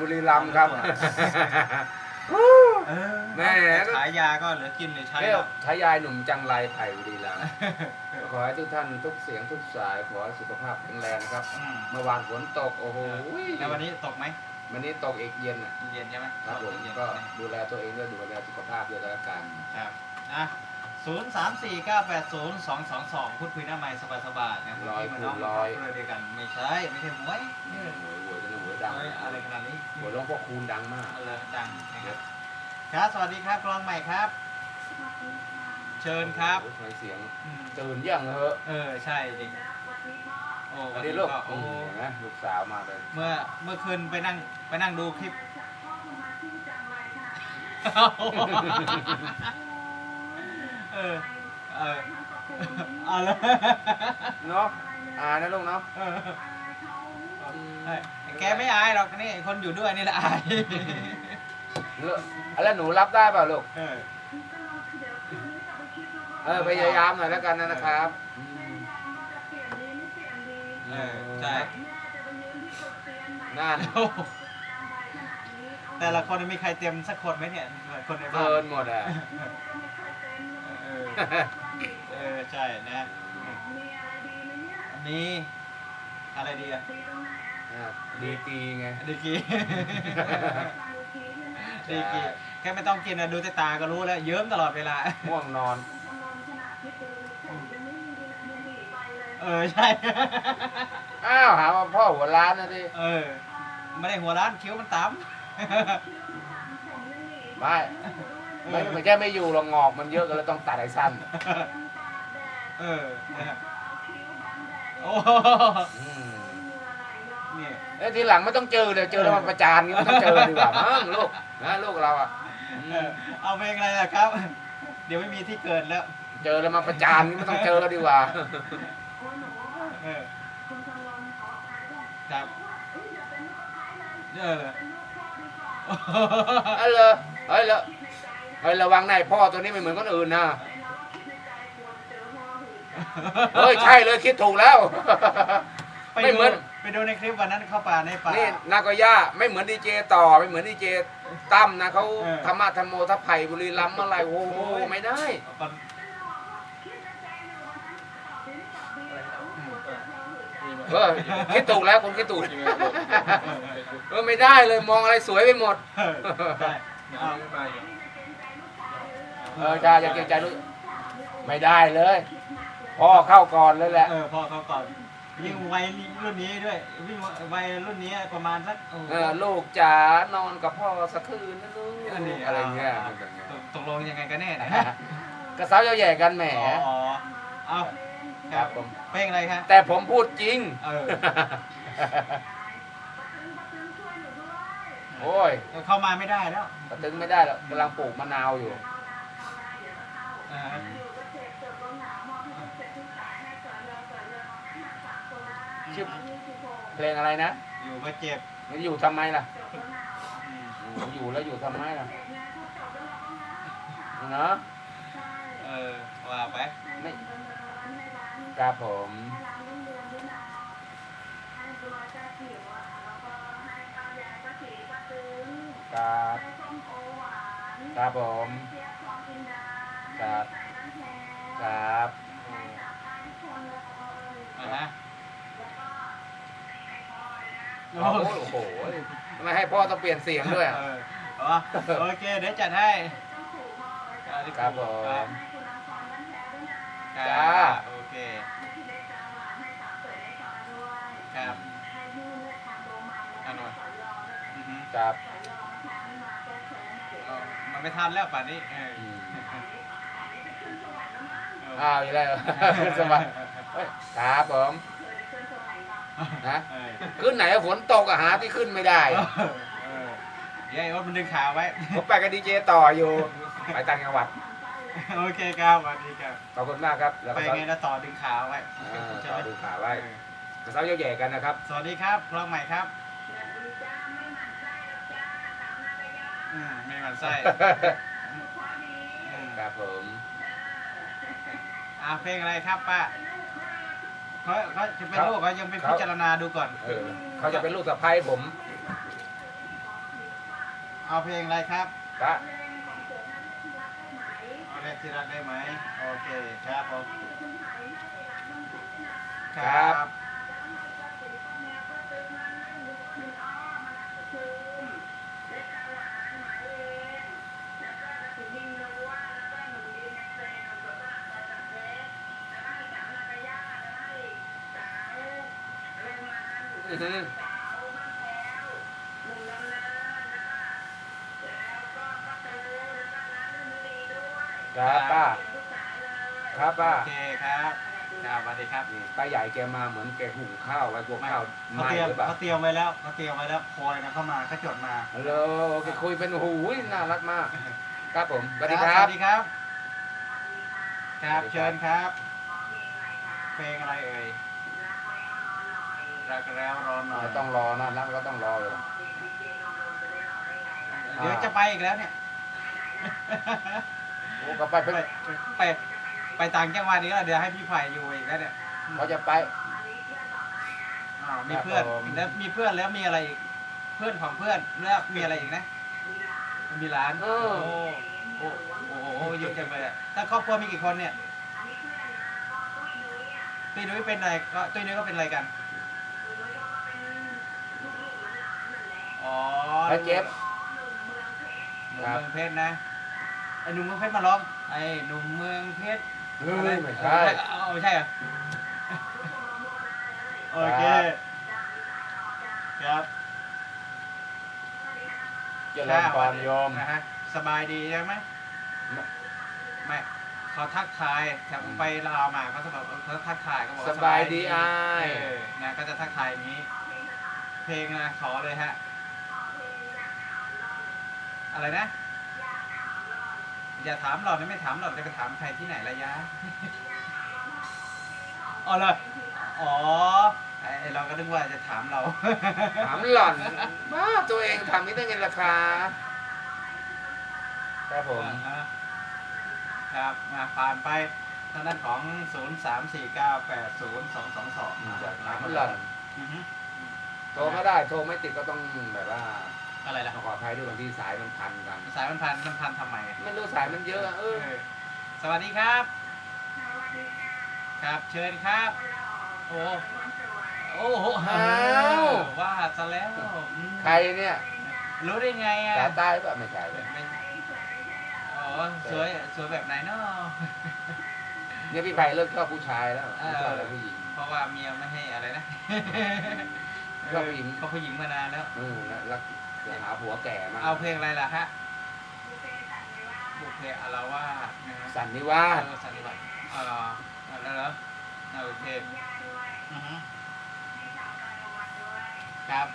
บุรีรัมย์ครับเออแหม่ขายยาก็เหลือกินเหลือใช้เรียแล้กวใช้ยายหนุ่มจังไรไผ่บุรีรัมย์ขอให้ทุกท่านทุกเสียงทุกสายขอให้สุขภาพแข็งแรงครับอืมเมื่อวานฝนตกโอ้โหแล้ววันนี้ตกไหมวันนี้ตกอีกเย็นน่ะเย็นใช่ไหมครับผมเย็นก็ดูแลตัวเองด้วยดูแลสุขภาพด้วยแล้วกันครับอะศูนย์สามสี่เก้าแปดศูนย์สองสองสองพูดคุยหน้าไม้สบายสบายๆนะร้อยที่มันน้องคูณร้อยเพื่อเดียวกัน ไม่ใช่ ไม่ใช่หวยหวยหวยจะหวย ดังเฮ้ยอะไรขนาดนี้หวยหลวงพ่อคูณดังมากเอาเลยดังนะครับครับ สวัสดีครับกลองใหม่ครับ เชิญครับโอ้โหทำไมเสียงอืมตื่นยังเหอะเออใช่ดิโอ้สวัสดีลูกโอ้อืมเห็นไหมลูกสาวมาเลย เมื่อเมื่อคืนไปนั่งไปนั่งดูคลิปเออเออเอาเลยเนาะอายนะลูกเนาะเออเฮ้ย แกไม่อายหรอกนี่คนอยู่ด้วยนี่แหละอายเลิกแล้วหนูรับได้เปล่าลูกเออเออพยายามหน่อยแล้วกันนะครับอืมเออใช่นั่นโอ้โหแต่ละคนมีใครเต็มสักคนไหมเนี่ยคนในบ้านเกินหมดอะเออเออใช่นะมีอะไรดีอะ ดีกีไง ดีกีดีกีแค่ไม่ต้องกินนะดูแต่ตาก็รู้แล้ว เยิ้มตลอดเวลา ง่วงนอน เออใช่ อ้าวหาว่าพ่อหัวร้านนะดิเออ ไม่ได้หัวร้านคิ้วมันต่ไม่ไม่ไม่ใช่ไม่อยู่หรอกงอกมันเยอะก็เลยต้องตัดให้สั้นำเออนะครับโอ้โหอืม นี่เอ้ยทีหลังไม่ต้องเจอเลยเจอแล้วมาประจานงี้ไม่ต้องเจอดีกว่ามั้งลูกนะลูกเราอะอืเอมอเอาเพลงอะไรล่ะครับ เดี๋ยวไม่มีที่เกิดแล้ว เจอแล้วมาประจานงี้ไม่ต้องเจอดีกว่าเออครับเออเลยเออเลยเฮ้ยเลยเฮ้ยระวังนายพ่อตัวนี้ไม่เหมือนคนอื่นนะเฮ้ยใช่เลยคิดถูกแล้วไปไม่ดูเหมือน ไปดูในคลิปวันนั้นเข้าป่าในป่า นี่นากอย่าไม่เหมือนดีเจต่อไม่เหมือนดีเจตั้มนะเขาเออ ธรรมะธรรมโมทัพไผ่บุรีรัมย์อะไรโอ้โหไม่ได้ตอนเออคิดถูกแล้วคุณคิดถูกเออไม่ได้เลยมองอะไรสวยไปหมดเออได้เอาเออจ้าอย่าเกรงใจลูกไม่ได้เลยพ่อเข้าก่อนเลยแหละเออพอเขาก่อน ยิ่งวัยรุ่นนี้ด้วย วิ่งวัยรุ่นนี้ประมาณสักโอ้เออลูกจ๋านอนกับพ่อสักคืนนะลูกอันนี้อะไรเงี้ยาตกตกลงยังไงกันแน่เนะกระเซ้าเย้าแย่กันแหมอ๋อเอาครับผมเพลงอะไรครับแต่ผมพูดจริง เออ โอ้ยเข้ามาไม่ได้แล้ว กระตึงไม่ได้หรอกกำลังปลูกมะนาวอยู่เออ ชื่อเพลงอะไรนะอยู่ก็เจ็บมันอยู่ทำไมล่ะอืมอืมอยู่แล้วอยู่ทำไมล่ะเนาะเออว่าไปไม่ครับผมครับครับผมครับครับ โอ้โหโอ้โหทำไมให้พ่อต้องเปลี่ยนเสียงด้วยอะ เอออ๋อโอเค เดี๋ยวจัดให้ครับผมครับจ้า โอเค ครับอันนู้นอือฮึครับเออมันไม่ทันแล้วป่านนี้เอออืมเอออ้าวอีกแล้วสบายเฮ้ยครับผม นะเออขึ้นไหนอะฝนตกอะหาที่ขึ้นไม่ได้เออเออเดี๋ยวไอ้โอ๊ตมันดึงขาไว้ ผมไปกับดีเจต่ออยู่ ไปต่างจังหวัด โอเคครับสวัสดีครับ ขอบคุณมากครับแล้วไปก็ไงแล้วต่อดึงขาไว้อ่าใช่ต่ไหอมดูขาไว้เออกระเซ้าเยาแย่กันนะครับ สวัสดีครับคลองใหม่ครับอืมไม่หมันไส้อืมครับผมอ่าเพลงอะไรครับป้า เขาเขาจะเป็นครับลูกเขายังเป็นครับพิจารณาดูก่อน เออเขาจะเป็นลูกสะใภ้ผมเอาเพลงอะไรครับก็เอาเรียกที่รักได้ไหมโอเคครับผมครับ อื้อหือครับป้า ครับป้า โอเคครับครับสวัสดีครับนี่ป้าใหญ่แกมาเหมือนแกหุงข้าวไว้พวกข้าวไหเขาม้เตรียมหรือเปล่าเขาเตรียมไว้แล้วเขาเตรียมไว้แล้วโพยนะเข้ามาเขาจดมาฮัลโหลแกคุยเป็นหูยน่ารักมาก ครับผมสวัสดีคสรับวัสดีครับครับสวัสดีครับ เชิญครับ เพลงอะไรเอ่ย รักแล้วรอหน่อย ต้องรอนะรักก็ต้องรอเลยเดี๋ยวจะไปอีกแล้วเนี่ยโอ้ก็ไปไปไปไปไปต่างจังหวัดนี้แล้วเดี๋ยวให้พี่ไผ่อยู่อีกแล้วเนี่ยเขาจะไปอ๋อมีเพื่อนครับผมแล้วมีเพื่อนแล้วมีอะไรอีก เพื่อนของเพื่อนแล้วมีอะไรอีกนะ มีร้านเอโอ้อโอ้โอ้โหเยอะจังเลยอะถ้าครอบครัวมีกี่คนเนี่ยตุ้ยนุ้ยเป็นอะไรก็ตุ้ยนุ้ยก็เป็นอะไรกัน อ๋อแล้วเจ็บ หนุ่มครับเมืองเพชรนะ ไอ้หนุ่มเมืองเพชรมาร้อง ไอ้หนุ่มเมืองเพชรเฮ้ยไม่ใช่ เอาเอาไม่ใช่เหรอ โอเค ครับเจริญพรโยม นะฮะ สบายดีใช่ไหม ไม่ เขาทักทายแถวไปลาวมาเขาจะบอกเขาทักทายเขาบอกสว่าบายดีอ้าย เออนะก็จะทักทายอย่างนี้ เพลงนะขอเลยฮะ อะไรนะ อย่าถามหรอกนะไม่ถามหรอกจะไปถามใครที่ไหนระยะอ๋อเลยอ๋อไอเราก็นึกว่าจะถามเรา ถามหล่อนมาตัวเองทำนี่ได้เงินราคาครับผมอ่าครับมาผ่านไปทางด้านของ 0 3 4 9 8 0 2 2 2จากถามหล่อนอือฮึโทรก็ได้ โทรไม่ติดก็ต้องแบบว่า อะไรล่ะขออภัยด้วยบางทีสายมันพันกัน สายมันพันมันพันทำไมอะไม่รู้สายมันเยอะเออเออ สวัสดีครับ ครับเชิญครับ โอ้โอ้โหอ้าว ว่าซะแล้วอืมใครเนี่ยรู้ได้ไงอะสายใต้ป่ะไม่ใช่เลยไม่อ๋อสวยสวยแบบไหนเนาะ เนี่ยพี่ไผ่เลิกชอบผู้ชายแล้วเอไม่อชอบแล้วผู้หญิง เพราะว่าเมียไม่ให้อะไรนะชอบผู้หญิง เขาผู้หญิงมานานแล้ว เออแล้ วแล้วเดี๋ยวหาผัวแก่มาเอาเพลงอะไรล่ะฮะบุพเพอารวาสนะฮะสันนิวาสเออสันนิบาตเออแล้วเหรอเอาโอเคอือฮึครับ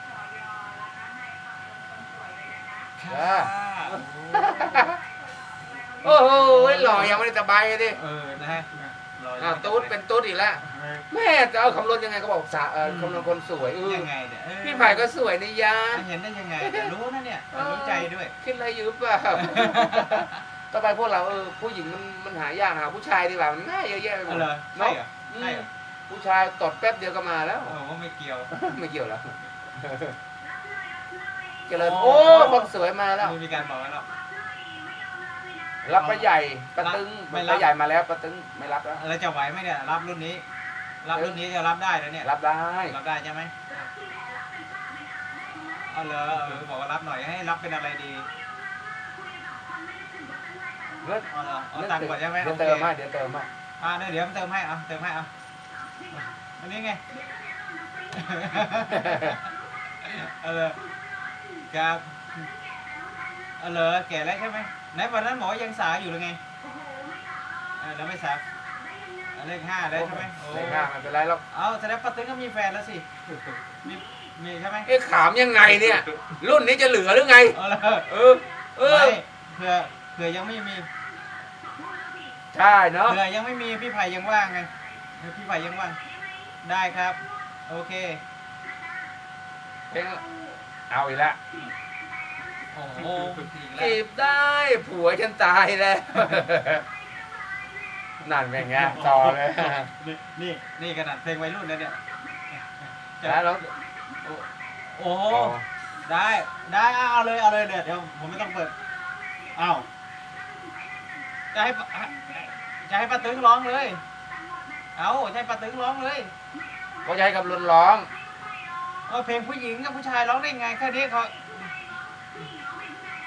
จ้าโอ้โอ้โหหล่อยังไม่ได้สบายเลยดิเออนะฮะรอ่าตูดเป็นตูดอีกแล้วเออ แม่จะเอาคำนวณยังไงก็บอกสาเอออืมคำนวณคนสวยเออยังไงเนี่ยเออพี่ไผ่ก็สวยนี่ยาเห็นได้ยังไงแต่รู้นะเนี่ยรู้ใจด้วย คิดอะไรอยู่เปล่าต่อไปพวกเราเออผู้หญิงมันมันหายากหาผู้ชายดีกว่ามันง่ายเยอะแยะไปหมอ๋อดเหรอใช่เหรออืมใช่เหรอผู้ชายตดแป๊บเดียวก็มาแล้วโอ้ก็ไม่เกี่ยวไม่เกี่ยวแล้วเจริญโอ้โอ้คนสวยมาแล้วไม่มีการบอกไว้แล้วรับป้าใหญ่ป้าตึงไม่รับป้าใหญ่มาแล้วป้าตึงไม่รับแล้วแล้วจะไหวไหมเนี่ยรับรุ่นนี้ รับรุ่นนี้จะรับได้แล้วเนี่ยรับได้รับได้ใช่ไหมเอาเลยเออบอกว่ารับหน่อยให้รับเป็นอะไรดีเงินเอาเลยเอาตังค์ก่อนใช่ไหมเดี๋ยวโอคเติมให้เดี๋ยวเติมให้อ่าเดี๋ยวเดี๋ยวเติมให้เอาเติมให้เอาอันนี้ไงเอาเลยครับเอาเลยแก่แล้วใช่ไหมไหนวันนั้นหมอยังสาวอยู่หรือไงเออแล้วไม่สาว เอาเลขห้าได้ใช่ไหมโอ้เลขห้าไม่เป็นไรหรอกเอาแสดงป้าตึงก็มีแฟนแล้วสิมีมีใช่ไหมเอ๊ะขามยังไงเนี่ย รุ่นนี้จะเหลือหรือไง เอาเลยเออ เออ ไม่เผื่อเผื่อยังไม่มีใช่เนาะ เผื่อยังไม่มีพี่ไผ่ยังว่างไงเออพี่ไผ่ยังว่างได้ครับ โอเคเพลงเอาอีกแล้วโอ้โหอีกแล้วจีบได้ผัวฉันตายแล้ว นั่นเป็นไงต่อเลยนี่นี่นี่ขนาดเพลงวัยรุ่นนะเนี่ยแล้วเราโอ้โหได้ได้เอาเอาเลยเอาเลยเดี๋ยวเดี๋ยวผมไม่ต้องเปิดเอาจะให้ปะจะให้ป้าตึงร้องเลย เอาจะให้ป้าตึงร้องเลยก็จะให้กับรุนร้องเออเพลงผู้หญิงกับผู้ชายร้องได้ไงแค่นี้เขา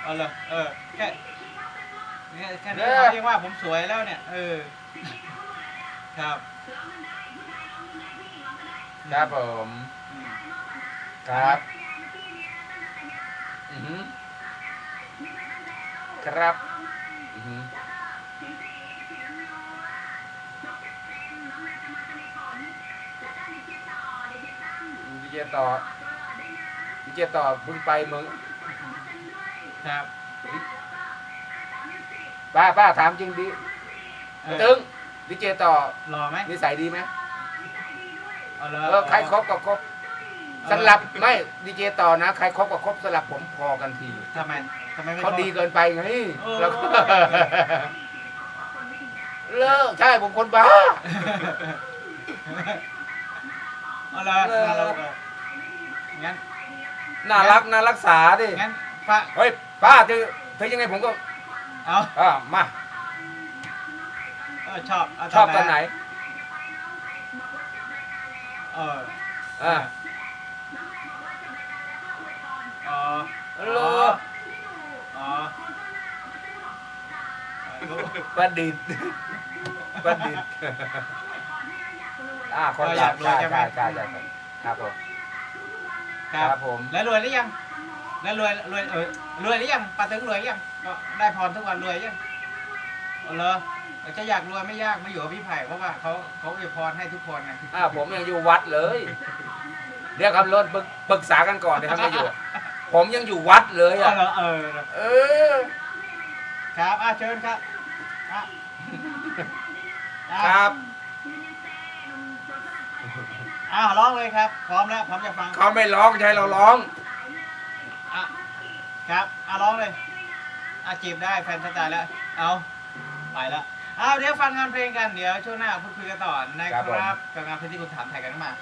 เอาเลยเออแค่เนี่ยแค่นี้เขาเรียกว่าผมสวยแล้วเนี่ยเออ ครับครับผมอืมครับอือหือครับอือหือดีเจต่อดีเจต่อเพิ่งไปเมืองครับป้าป้าถามจริงดิเออตึง ดีเจต่อรอไหมนิสัยดีไหมเอาเลยเออใครครบกับครบสลับไม่ดีเจต่อนะใครครบกับครบสลับผมพอกันทีทำไมทำไมไม่เขาชอบดีเกินไปไงโอ้แล้วก็เลิกใช่ผมคนบ้าเอาเลยเออเอาเลยงั้นน่ารักน่ารักษาดิงั้นป้าเฮ้ยป้าเธอเธอยังไงผมก็เอาอ่ามาเออ ชอบเาชอบตอนไหน เอออ่าอ๋อเอออ๋อรู้ประดิษฐ์ประดิษฐ์อ่าคนอยากใช่ใช่ใช่ใช่ครับผมครับผม แล้วรวยหรือยัง แล้วรวยรวยเออรวยหรือยังป้าตึงรวยยังก็ได้พรทุกวันรวยยังเอาเลย จะอยากรวยไม่ยากมาอยู่กับพี่ไผ่เพราะว่าเขาเขาอวยพรให้ทุกคนไงอ่าผมยังอยู่วัดเลย เดี๋ยวครับรถปรึกปรึกษากันก่อนนะครับไม่อยู่ ผมยังอยู่วัดเลยเออะ อเออเออครับอะเชิญครับอะอะครับอ้าวร้องเลยครับ พร้อมแล้วพร้อมจะฟังเขาไม่ร้องใช่เราร้อง อะครับอะร้องเลยอะจีบได้แฟนสไตล์แล้วเอาไปแล้ว เอาเดี๋ยวฟังงานเพลงกันเดี๋ยวช่วงหน้าพูดคุยกันต่อนะคครัรับบผมกับงานเพลงที่คุณถามไทยกันเข้ามา